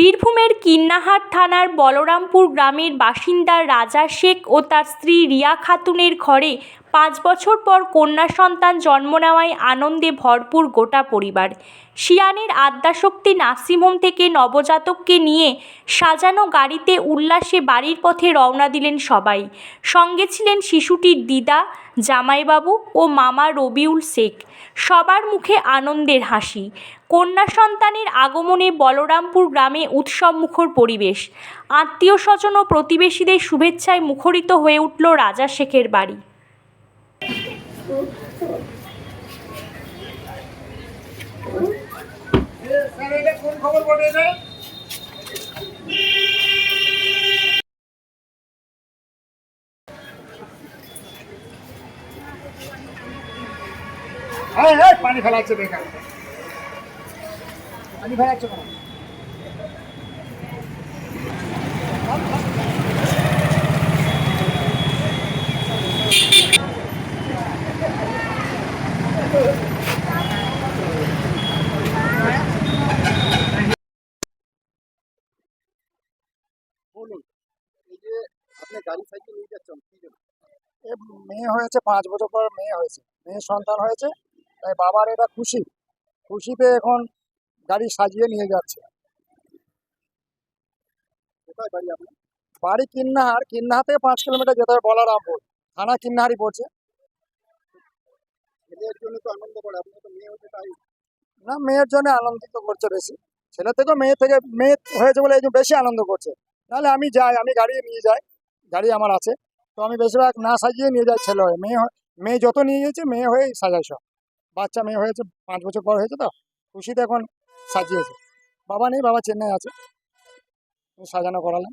সিয়ানের কিন্নাহাট থানার বলরামপুর গ্রামের বাসিন্দা রাজা শেখ ও তার স্ত্রী রিয়া খাতুনের ঘরে পাঁচ বছর পর কন্যা সন্তান জন্ম নেওয়ায় আনন্দে ভরপুর গোটা পরিবার। শিয়ানের আদ্যাশক্তি নার্সিংহোম থেকে নবজাতককে নিয়ে সাজানো গাড়িতে উল্লাসে বাড়ির পথে রওনা দিলেন সবাই। সঙ্গে ছিলেন শিশুটির দিদা, জামাইবাবু ও মামা রবিউল শেখ। সবার মুখে আনন্দের হাসি। কন্যা সন্তানের আগমনে বলরামপুর গ্রামে উৎসব মুখর পরিবেশ। আত্মীয় স্বজন ও প্রতিবেশীদের শুভেচ্ছায় মুখরিত হয়ে উঠল রাজা শেখের বাড়ি। খবর বটে এই, এই, পানি ফেলাচ্ছে বেকার পানি ফেলাচ্ছে কেন? গাড়ি সাইকেল নিয়ে যাচ্ছেন কি এ মেয়ে হয়েছে পাঁচ বছর পর মেয়ে হয়েছে। মেয়ে সন্তান হয়েছে তাই বাবার এটা খুশি। খুশিতে এখন গাড়ি সাজিয়ে নিয়ে যাচ্ছে। কোথায় বাড়ি আপনার? বাড়ি কিন্নাহার কিন্নাহার থেকে পাঁচ কিলোমিটার যেতে হবে বলরামপুর থানা কিন্নাহারই পড়ছে। ছেলের জন্য তো আনন্দ করে আপনার তো মেয়ে হচ্ছে তাই। না মেয়ের জন্য আনন্দিত করছে বেশি। ছেলে থেকেও মেয়ে থেকে মেয়ে হয়েছে বলে এই বেশি আনন্দ করছে। নাহলে আমি যাই আমি গাড়ি নিয়ে যাই। গাড়ি আমার আছে। তো আমি বেশিরভাগ না সাজিয়ে নিয়ে যাই ছেলে হয়ে। মেয়ে মেয়ে যত নিয়ে গেছে মেয়ে হয়ে সাজাই সব। বাচ্চা মেয়ে হয়েছে, পাঁচ বছর পর হয়েছে তো, খুশিতে এখন সাজিয়েছে। বাবা নেই, বাবা চেন্নাই আছে। সাজানো করালাম।